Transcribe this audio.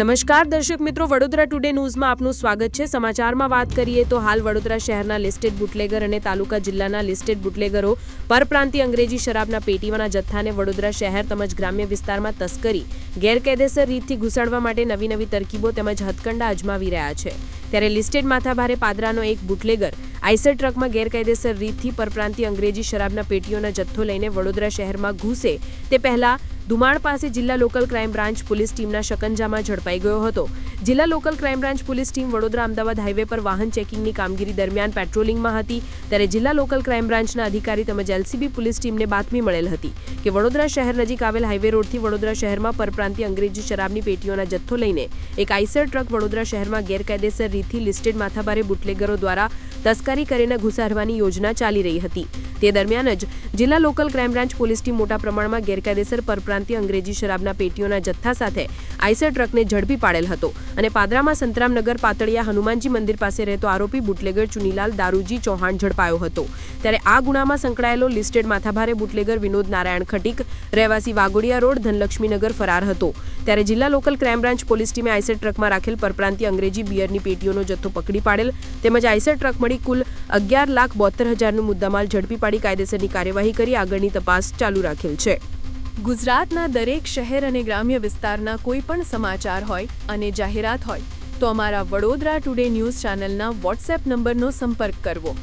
નમસ્કાર દર્શક મિત્રો, વડોદરા ટુડે ન્યૂઝમાં આપનું સ્વાગત છે. સમાચારમાં વાત કરીએ તો હાલ વડોદરા શહેરના લિસ્ટેડ બુટલેગર અને તાલુકા જિલ્લાના લિસ્ટેડ બુટલેગરો પરપ્રાંતીય અંગ્રેજી શરાબના પેટીવાના જથ્થાને વડોદરા શહેર તેમજ ગ્રામ્ય વિસ્તારમાં તસ્કરી, ગેરકાયદેસર રીતથી ઘુસાડવા માટે નવી નવી તરકીબો તેમજ હથકંડા અજમાવી રહ્યા છે. ત્યારે લિસ્ટેડ માથાભારે પાદરાનો એક બુટલેગર આઈસર ટ્રકમાં ગેરકાયદેસર રીતથી પરપ્રાંતીય અંગ્રેજી શરાબના પેટીઓના જથ્થો લઈને વડોદરા શહેરમાં ઘૂસે. તે પહેલા ધુમાડ પાસે જિલ્લા લોકલ ક્રાઇમ બ્રાન્ચ પોલીસ ટીમના શકંજામાં ઝડપાઈ ગયો હતો. જિલ્લા local crime branch police team Vadodara Ahmedabad highway પર વાહન ચેકિંગની કામગીરી દરમિયાન પેટ્રોલિંગમાં હતી. ત્યારે જિલ્લા લોકલ ક્રાઇમ બ્રાન્ચના અધિકારી તેમજ એલસીબી પોલીસ ટીમને બાતમી મળેલ હતી કે વડોદરા શહેર નજીક આવેલ હાઈવે રોડથી વડોદરા શહેરમાં પરપ્રાંતીય અંગ્રેજી શરાબની પેટીઓના જથ્થો લઈને એક આઈસર ટ્રક વડોદરા શહેરમાં ગેરકાયદેસર રીતથી લિસ્ટેડ માથાભારે બુટલેગરો દ્વારા તસ્કરી કરીને ઘુસાડવાની યોજના ચાલી રહી હતી. તે દરમિયાન જ જિલ્લા local crime branch police team મોટા પ્રમાણમાં ગેરકાયદેસર પરપ્રાંતીય અંગ્રેજી શરાબના પેટીઓના જથ્થા સાથે આઈસર ટ્રકને ઝડપી પાડેલ હતો અને પાદરામાં સંતરામનગર પાતળિયા હનુમાનજી મંદિર પાસે રહેતો આરોપી બુટલેગર ચુનીલાલ દારૂજી ચૌહાણ ઝડપાયો હતો. ત્યારે આ ગુનામાં સંકળાયેલો લિસ્ટેડ માથાભારે બુટલેગર વિનોદ નારાયણ ખટીક, રહેવાસી વાગોડિયા રોડ, ધનલક્ષ્મીનગર ફરાર હતો. ત્યારે જિલ્લા લોકલ ક્રાઇમ બ્રાન્ચ પોલીસ ટીમે આઈસર ટ્રકમાં રાખેલ પરપ્રાંતીય અંગ્રેજી બિયરની પેટીઓનો જથ્થો પકડી પાડેલ. તેમજ આઈસર ટ્રક મળી કુલ અગિયાર લાખ બોતેર હજારનું મુદ્દામાલ ઝડપી પાડી કાયદેસરની કાર્યવાહી કરી આગળની તપાસ ચાલુ રાખેલ છે. ગુજરાતના દરેક શહેર અને ગ્રામ્ય વિસ્તારના કોઈ પણ સમાચાર હોય અને જાહેરાત હોય તો અમારા વડોદરા ટુડે ન્યૂઝ ચેનલના વોટ્સએપ નંબરનો સંપર્ક કરવો.